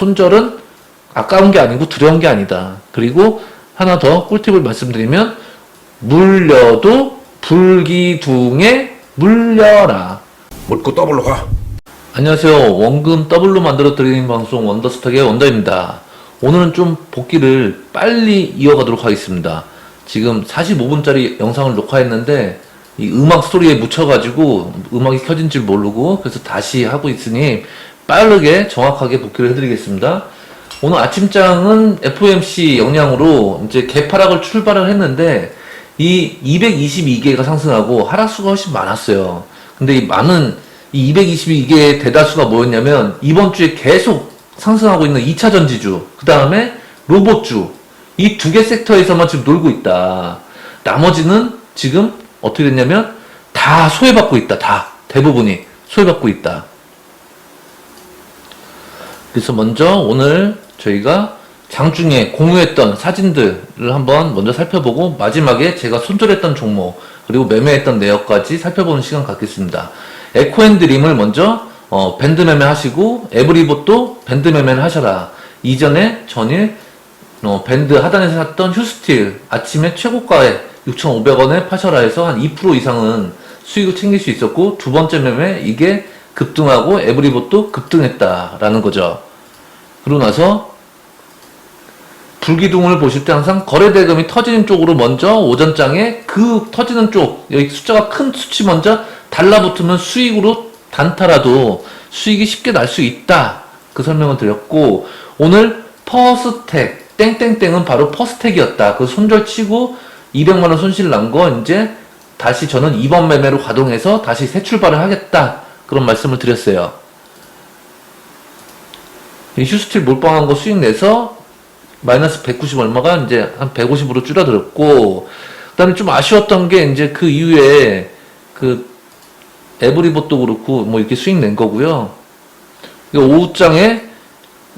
손절은 아까운 게 아니고 두려운 게 아니다. 그리고 하나 더 꿀팁을 말씀드리면 물려도 불기둥에 물려라. 묻고 더블로 가. 안녕하세요. 원금 더블로 만들어 드리는 방송 원더스탁의 원더입니다. 오늘은 좀 복귀를 빨리 이어가도록 하겠습니다. 지금 45분짜리 영상을 녹화했는데 이 음악 소리에 묻혀가지고 음악이 켜진 줄 모르고 그래서 다시 하고 있으니 빠르게 정확하게 복귀를 해드리겠습니다. 오늘 아침장은 FOMC 영향으로 이제 개파락을 출발을 했는데 이 222개가 상승하고 하락수가 훨씬 많았어요. 근데 이 많은 이 222개의 대다수가 뭐였냐면 이번 주에 계속 상승하고 있는 2차 전지주, 그 다음에 로봇주, 이 두 개 섹터에서만 지금 놀고 있다. 나머지는 지금 어떻게 됐냐면 다 소외받고 있다. 다. 대부분이 소외받고 있다. 그래서 먼저 오늘 저희가 장중에 공유했던 사진들을 한번 먼저 살펴보고 마지막에 제가 손절했던 종목 그리고 매매했던 내역까지 살펴보는 시간 갖겠습니다. 에코앤드림을 먼저 어, 밴드 매매 하시고 에브리봇도 밴드 매매를 하셔라. 이전에 전일 어, 밴드 하단에서 샀던 휴스틸 아침에 최고가에 6,500원에 파셔라 해서 한 2% 이상은 수익을 챙길 수 있었고 두 번째 매매 이게 급등하고 에브리봇도 급등했다라는 거죠. 그러고 나서 불기둥을 보실 때 항상 거래 대금이 터지는 쪽으로 먼저 오전장에 그 터지는 쪽 여기 숫자가 큰 수치 먼저 달라붙으면 수익으로 단타라도 수익이 쉽게 날 수 있다 그 설명을 드렸고 오늘 퍼스텍 땡땡땡은 바로 퍼스텍이었다 그 손절 치고 200만 원 손실 난 거 이제 다시 저는 2번 매매로 가동해서 다시 새 출발을 하겠다 그런 말씀을 드렸어요 이 휴스틸 몰빵한 거 수익 내서 마이너스 190 얼마가 이제 한 150으로 줄어들었고 그 다음에 좀 아쉬웠던 게 이제 그 이후에 그 에브리봇도 그렇고 뭐 이렇게 수익 낸 거고요. 오후장에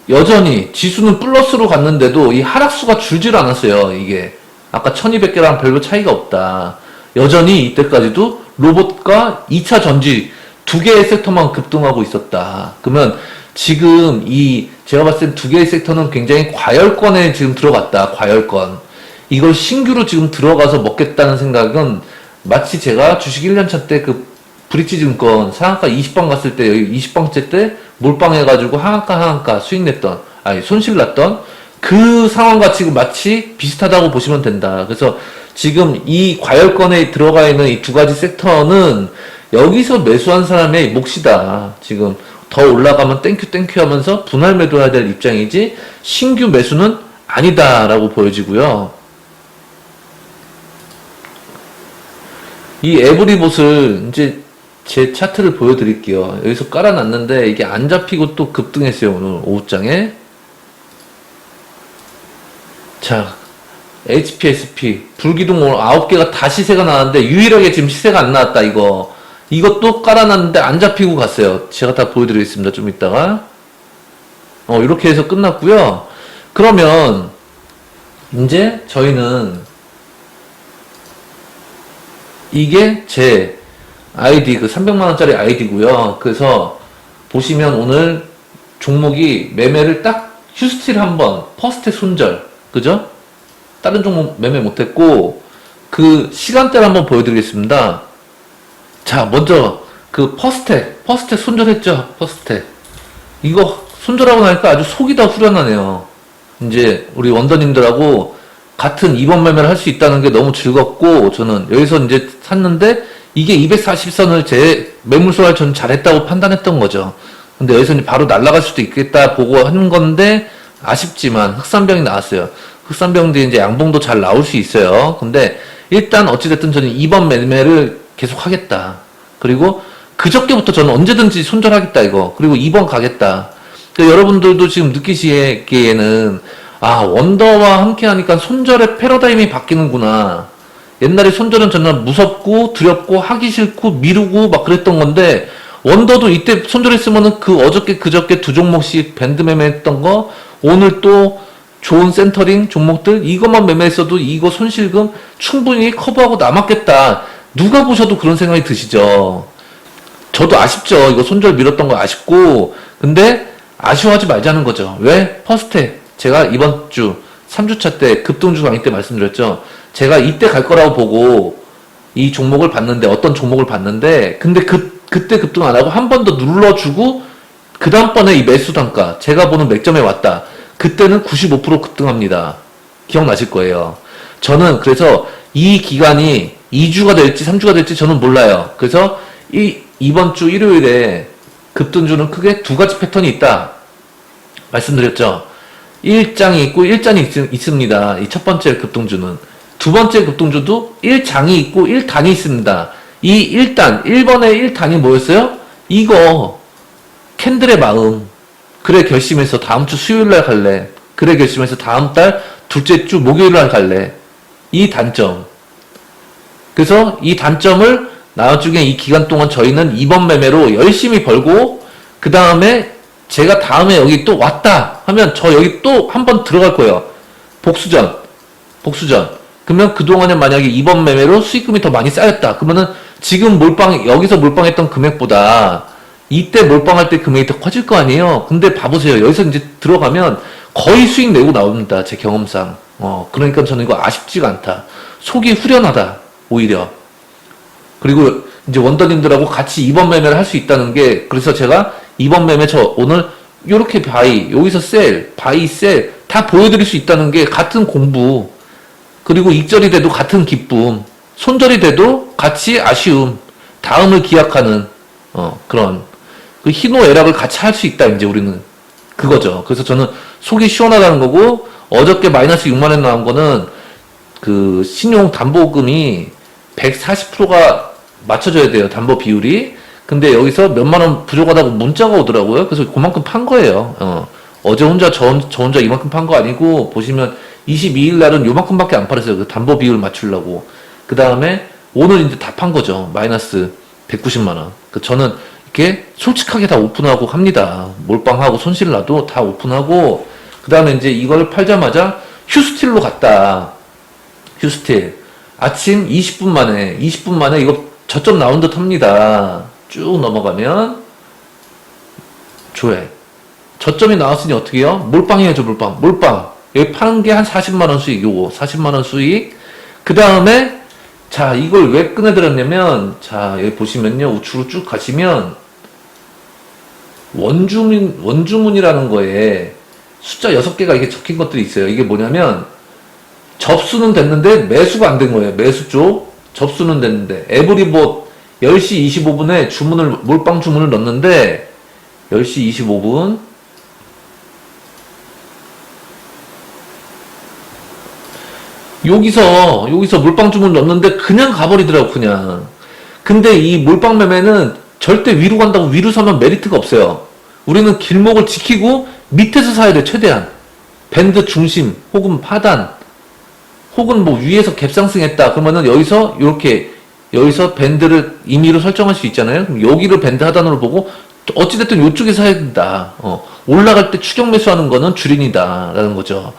여전히 지수는 플러스로 갔는데도 이 하락수가 줄질 않았어요. 이게 아까 1200개랑 별로 차이가 없다. 여전히 이때까지도 로봇과 2차 전지 두 개의 섹터만 급등하고 있었다. 그러면 지금 이 제가 봤을 때 두 개의 섹터는 굉장히 과열권에 지금 들어갔다. 과열권. 이걸 신규로 지금 들어가서 먹겠다는 생각은 마치 제가 주식 1년차 때 그 브릿지 증권 상한가 20방 갔을 때 여기 20방째 때 몰빵해가지고 하한가 하한가 수익 냈던 아니 손실 났던 그 상황과 지금 마치 비슷하다고 보시면 된다. 그래서 지금 이 과열권에 들어가 있는 이 두 가지 섹터는 여기서 매수한 사람의 몫이다. 지금 더 올라가면 땡큐 땡큐 하면서 분할 매도해야 될 입장이지 신규 매수는 아니다라고 보여지고요. 이 에브리봇을 이제 제 차트를 보여드릴게요. 여기서 깔아놨는데 이게 안 잡히고 또 급등했어요. 오늘 오후장에. 자, HPSP 불기둥 오늘 9개가 다 시세가 나왔는데 유일하게 지금 시세가 안 나왔다 이거. 이것도 깔아놨는데 안 잡히고 갔어요. 제가 다 보여드리겠습니다. 좀 이따가. 어, 이렇게 해서 끝났고요. 그러면 이제 저희는 이게 제 아이디 그 300만 원짜리 아이디고요. 그래서 보시면 오늘 종목이 매매를 딱 휴스틸 한번 퍼스트 손절 그죠? 다른 종목 매매 못했고 그 시간대를 한번 보여드리겠습니다. 자 먼저 그 퍼스텍 퍼스텍 손절했죠 퍼스텍 이거 손절하고 나니까 아주 속이 다 후련하네요. 이제 우리 원더님들하고 같은 2번 매매를 할 수 있다는 게 너무 즐겁고 저는 여기서 이제 샀는데 이게 240선을 제 매물소화를 저는 잘했다고 판단했던 거죠. 근데 여기서 이제 바로 날아갈 수도 있겠다 보고 하는 건데 아쉽지만 흑산병이 나왔어요. 흑산병도 이제 양봉도 잘 나올 수 있어요. 근데 일단 어찌됐든 저는 2번 매매를 계속 하겠다. 그리고 그저께부터 저는 언제든지 손절하겠다 이거. 그리고 2번 가겠다. 그러니까 여러분들도 지금 느끼시기에는 아 원더와 함께 하니까 손절의 패러다임이 바뀌는구나. 옛날에 손절은 정말 무섭고 두렵고 하기 싫고 미루고 막 그랬던 건데 원더도 이때 손절했으면은 그 어저께 그저께 두 종목씩 밴드 매매했던 거 오늘 또 좋은 센터링 종목들 이것만 매매했어도 이거 손실금 충분히 커버하고 남았겠다. 누가 보셔도 그런 생각이 드시죠. 저도 아쉽죠. 이거 손절 밀었던 거 아쉽고 근데 아쉬워하지 말자는 거죠. 왜? 퍼스트 제가 이번 주 3주차 때 급등주 강의 때 말씀드렸죠. 제가 이때 갈 거라고 보고 이 종목을 봤는데 어떤 종목을 봤는데 근데 그 그때 급등 안 하고 한 번 더 눌러주고 그 다음번에 이 매수 단가 제가 보는 맥점에 왔다. 그때는 95% 급등합니다. 기억나실 거예요. 저는 그래서 이 기간이 2주가 될지 3주가 될지 저는 몰라요. 그래서 이 이번 주 일요일에 급등주는 크게 두 가지 패턴이 있다. 말씀드렸죠. 1장이 있고 1잔이 있, 습니다 이 첫 번째 급등주는. 두 번째 급등주도 1장이 있고 1단이 있습니다. 이 1단, 1번의 1단이 뭐였어요? 이거, 캔들의 마음. 그래 결심해서 다음 주 수요일 날 갈래. 그래 결심해서 다음 달 둘째 주 목요일 날 갈래. 이 단점. 그래서 이 단점을 나중에 이 기간 동안 저희는 이번 매매로 열심히 벌고 그 다음에 제가 다음에 여기 또 왔다 하면 저 여기 또 한 번 들어갈 거예요. 복수전. 복수전. 그러면 그동안에 만약에 이번 매매로 수익금이 더 많이 쌓였다. 그러면은 지금 몰빵, 여기서 몰빵했던 금액보다 이때 몰빵할 때 금액이 더 커질 거 아니에요? 근데 봐보세요. 여기서 이제 들어가면 거의 수익 내고 나옵니다. 제 경험상. 어, 그러니까 저는 이거 아쉽지가 않다. 속이 후련하다. 오히려. 그리고 이제 원더님들하고 같이 이번 매매를 할 수 있다는 게 그래서 제가 이번 매매 저 오늘 요렇게 바이 여기서 셀 바이 셀 다 보여드릴 수 있다는 게 같은 공부 그리고 익절이 돼도 같은 기쁨 손절이 돼도 같이 아쉬움 다음을 기약하는 어 그런 그 희노애락을 같이 할 수 있다 이제 우리는 그거죠 그래서 저는 속이 시원하다는 거고 어저께 마이너스 6만 원 나온 거는 그 신용 담보금이 140%가 맞춰져야 돼요. 담보 비율이. 근데 여기서 몇만 원 부족하다고 문자가 오더라고요. 그래서 그만큼 판 거예요. 어. 어제 혼자 저, 혼- 저 혼자 이만큼 판 거 아니고 보시면 22일 날은 요만큼밖에 안 팔았어요. 그 담보 비율 맞추려고. 그 다음에 오늘 이제 다 판 거죠. 마이너스 190만 원. 그 저는 이렇게 솔직하게 다 오픈하고 합니다. 몰빵하고 손실 나도 다 오픈하고 그 다음에 이제 이걸 팔자마자 휴스틸로 갔다. 휴스틸. 아침 20분 만에, 20분 만에 이거 저점 나온 듯 합니다. 쭉 넘어가면, 조회. 저점이 나왔으니 어떻게 해요? 몰빵 해야죠, 몰빵. 몰빵. 여기 파는 게 한 40만원 수익, 요거. 40만원 수익. 그 다음에, 자, 이걸 왜 꺼내들었냐면, 자, 여기 보시면요. 우측으로 쭉 가시면, 원주문, 원주문이라는 거에 숫자 6개가 이게 적힌 것들이 있어요. 이게 뭐냐면, 접수는 됐는데 매수가 안 된 거예요. 매수 쪽 접수는 됐는데 에브리봇 10시 25분에 주문을 몰빵 주문을 넣었는데 10시 25분 여기서 여기서 몰빵 주문 넣었는데 그냥 가버리더라고 그냥. 근데 이 몰빵 매매는 절대 위로 간다고 위로 사면 메리트가 없어요. 우리는 길목을 지키고 밑에서 사야 돼 최대한. 밴드 중심 혹은 하단 혹은 뭐 위에서 갭상승했다 그러면은 여기서 이렇게 여기서 밴드를 임의로 설정할 수 있잖아요. 그럼 여기를 밴드 하단으로 보고 어찌됐든 이쪽에 사야 된다. 어, 올라갈 때 추격 매수하는 거는 주린이다 라는 거죠.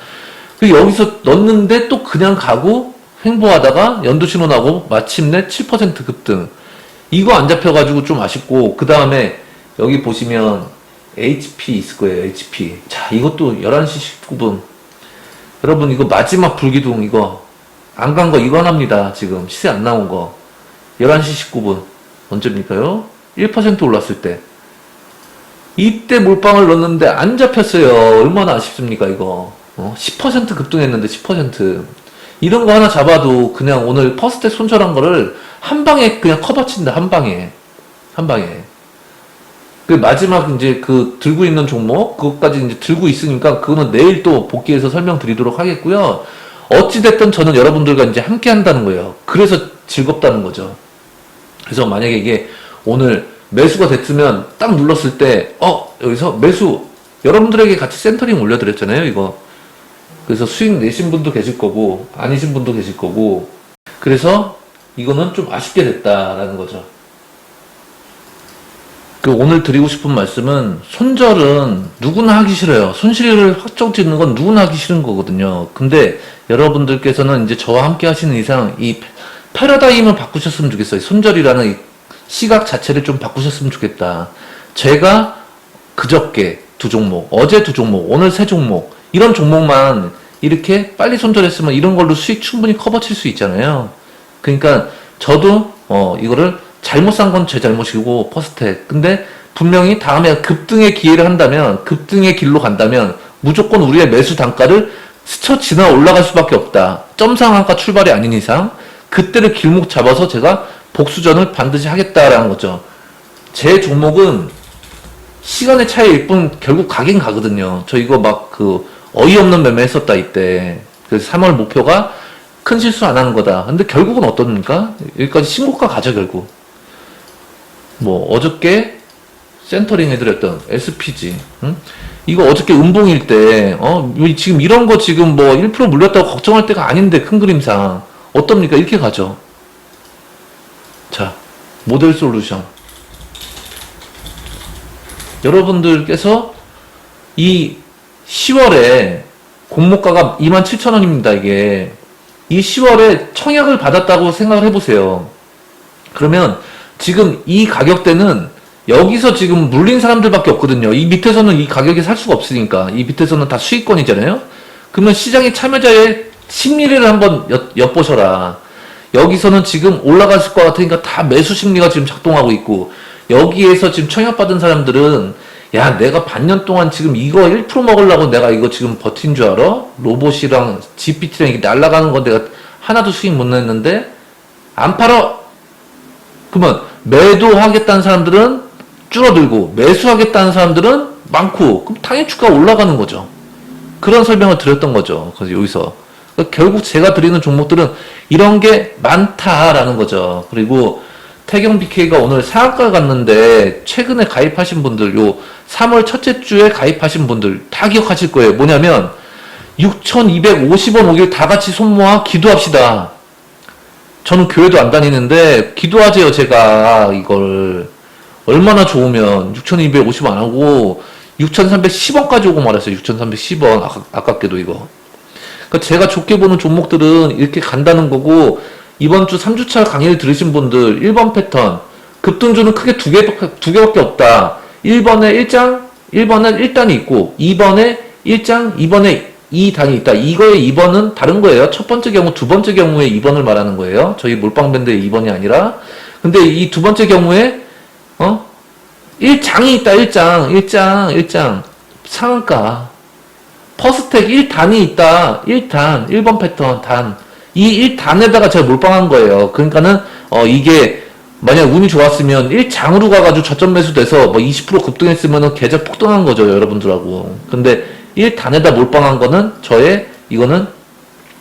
그 여기서 넣는데 또 그냥 가고 횡보하다가 연두 신호 나고 마침내 7% 급등. 이거 안 잡혀가지고 좀 아쉽고 그 다음에 여기 보시면 HP 있을 거예요. HP. 자 이것도 11시 19분. 여러분 이거 마지막 불기둥 이거 안 간 거 이거 하나입니다 지금 시세 안 나온 거 11시 19분 언제입니까요? 1% 올랐을 때 이때 몰빵을 넣었는데 안 잡혔어요 얼마나 아쉽습니까 이거 어? 10% 급등했는데 10% 이런 거 하나 잡아도 그냥 오늘 퍼스텍 손절한 거를 한 방에 그냥 커버 친다 한 방에 한 방에 그 마지막 이제 그 들고 있는 종목 그것까지 이제 들고 있으니까 그거는 내일 또 복귀해서 설명드리도록 하겠고요. 어찌 됐든 저는 여러분들과 이제 함께 한다는 거예요. 그래서 즐겁다는 거죠. 그래서 만약에 이게 오늘 매수가 됐으면 딱 눌렀을 때 어 여기서 매수 여러분들에게 같이 센터링 올려드렸잖아요. 이거 그래서 수익 내신 분도 계실 거고 아니신 분도 계실 거고 그래서 이거는 좀 아쉽게 됐다라는 거죠. 그 오늘 드리고 싶은 말씀은 손절은 누구나 하기 싫어요. 손실을 확정 짓는 건 누구나 하기 싫은 거거든요. 근데 여러분들께서는 이제 저와 함께 하시는 이상 이 패러다임을 바꾸셨으면 좋겠어요. 손절이라는 이 시각 자체를 좀 바꾸셨으면 좋겠다. 제가 그저께 두 종목, 어제 두 종목, 오늘 세 종목 이런 종목만 이렇게 빨리 손절했으면 이런 걸로 수익 충분히 커버 칠 수 있잖아요. 그러니까 저도 어 이거를 잘못 산 건 제 잘못이고 퍼스텍. 근데 분명히 다음에 급등의 기회를 한다면 급등의 길로 간다면 무조건 우리의 매수 단가를 스쳐 지나 올라갈 수밖에 없다. 점상 한가 출발이 아닌 이상 그때를 길목 잡아서 제가 복수전을 반드시 하겠다라는 거죠. 제 종목은 시간의 차이일 뿐 결국 가긴 가거든요. 저 이거 막 그 어이없는 매매 했었다 이때. 그래서 3월 목표가 큰 실수 안 하는 거다. 근데 결국은 어떻습니까? 여기까지 신고가 가죠 결국. 뭐 어저께 센터링 해드렸던 SPG. 응? 이거 어저께 음봉일 때, 어, 이- 지금 이런 거 지금 뭐 1% 물렸다고 걱정할 때가 아닌데, 큰 그림상. 어떻습니까? 이렇게 가죠. 자, 모델 솔루션. 여러분들께서 이 10월에 공모가가 27,000원입니다, 이게. 이 10월에 청약을 받았다고 생각을 해보세요. 그러면 지금 이 가격대는 여기서 지금 물린 사람들밖에 없거든요. 이 밑에서는 이 가격에 살 수가 없으니까. 이 밑에서는 다 수익권이잖아요. 그러면 시장의 참여자의 심리를 한번 엿, 엿보셔라. 여기서는 지금 올라갔을 것 같으니까 다 매수 심리가 지금 작동하고 있고, 여기에서 지금 청약받은 사람들은, 야, 내가 반년 동안 지금 이거 1% 먹으려고 내가 이거 지금 버틴 줄 알아? 로봇이랑 GPT랑 이게 날아가는 건 내가 하나도 수익 못 냈는데, 안 팔아! 그러면 매도하겠다는 사람들은 줄어들고 매수하겠다는 사람들은 많고 그럼 당연히 주가가 올라가는 거죠. 그런 설명을 드렸던 거죠. 그래서 여기서 그러니까 결국 제가 드리는 종목들은 이런 게 많다라는 거죠. 그리고 태경 BK가 오늘 상한가 갔는데 최근에 가입하신 분들 요 3월 첫째 주에 가입하신 분들 다 기억하실 거예요. 뭐냐면 6,250원 오길 다 같이 손 모아 기도합시다. 저는 교회도 안 다니는데 기도하세요 제가 이걸 얼마나 좋으면 6,250원 안 하고 6,310원까지 오고 말았어요 6,310원 아까, 아깝게도 이거 그러니까 제가 좋게 보는 종목들은 이렇게 간다는 거고 이번 주 3주차 강의를 들으신 분들 1번 패턴 급등주는 크게 두 개, 두 개밖에 없다 1번에 1장 1번에 1단이 있고 2번에 1장 2번에 2단이 있다. 이거의 2번은 다른 거예요. 첫 번째 경우, 두 번째 경우에 2번을 말하는 거예요. 저희 몰빵밴드의 2번이 아니라. 근데 이 두 번째 경우에, 어? 1장이 있다, 1장. 1장, 1장. 상한가. 퍼스텍 1단이 있다. 1단. 1번 패턴, 단. 이 1단에다가 제가 몰빵한 거예요. 그러니까는, 어, 이게, 만약 운이 좋았으면 1장으로 가가지고 저점 매수돼서 뭐 20% 급등했으면은 계좌 폭등한 거죠, 여러분들하고. 근데 1단에다 몰빵한 거는 저의, 이거는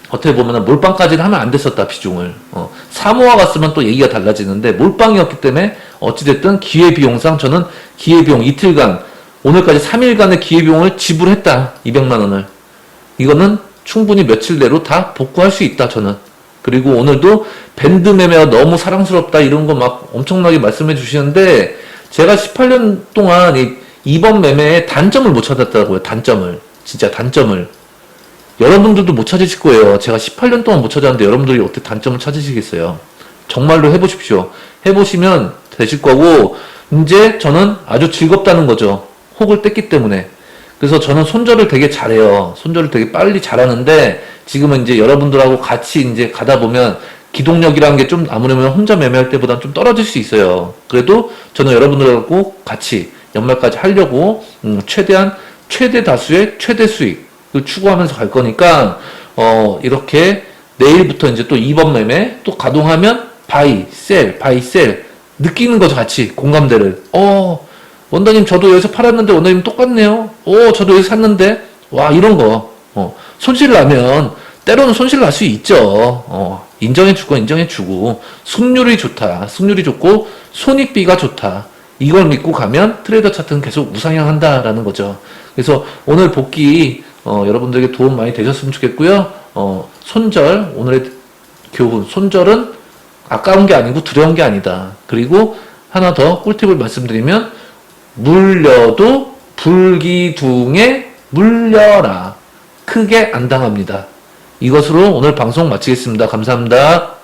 어떻게 보면은 몰빵까지는 하면 안 됐었다, 비중을. 어, 사모아 갔으면 또 얘기가 달라지는데 몰빵이었기 때문에 어찌됐든 기회비용상 저는 기회비용 이틀간, 오늘까지 3일간의 기회비용을 지불했다, 200만원을. 이거는 충분히 며칠 내로 다 복구할 수 있다, 저는. 그리고 오늘도 밴드 매매가 너무 사랑스럽다 이런 거 막 엄청나게 말씀해 주시는데 제가 18년 동안 이 2번 매매의 단점을 못 찾았다고요. 단점을. 진짜 단점을. 여러분들도 못 찾으실 거예요. 제가 18년 동안 못 찾았는데 여러분들이 어떻게 단점을 찾으시겠어요. 정말로 해보십시오. 해보시면 되실 거고 이제 저는 아주 즐겁다는 거죠. 혹을 뗐기 때문에. 그래서 저는 손절을 되게 잘해요. 손절을 되게 빨리 잘하는데 지금은 이제 여러분들하고 같이 이제 가다 보면 기동력이라는 게 좀 아무래도 혼자 매매할 때보다 좀 떨어질 수 있어요. 그래도 저는 여러분들하고 같이 연말까지 하려고 음, 최대한 최대 다수의 최대 수익을 추구하면서 갈 거니까 어 이렇게 내일부터 이제 또 2번 매매 또 가동하면 바이 셀 바이 셀 느끼는 거죠 같이 공감대를 어 원더님 저도 여기서 팔았는데 원더님 똑같네요. 오 저도 여기 샀는데 와 이런 거 어, 손실 나면 때로는 손실 날 수 있죠. 어, 인정해주고 인정해주고 승률이 좋다. 승률이 좋고 손익비가 좋다. 이걸 믿고 가면 트레이더 차트는 계속 우상향한다라는 거죠. 그래서 오늘 복귀 어, 여러분들에게 도움 많이 되셨으면 좋겠고요. 어, 손절 오늘의 교훈 손절은 아까운 게 아니고 두려운 게 아니다. 그리고 하나 더 꿀팁을 말씀드리면 물려도 불기둥에 물려라. 크게 안 당합니다. 이것으로 오늘 방송 마치겠습니다. 감사합니다.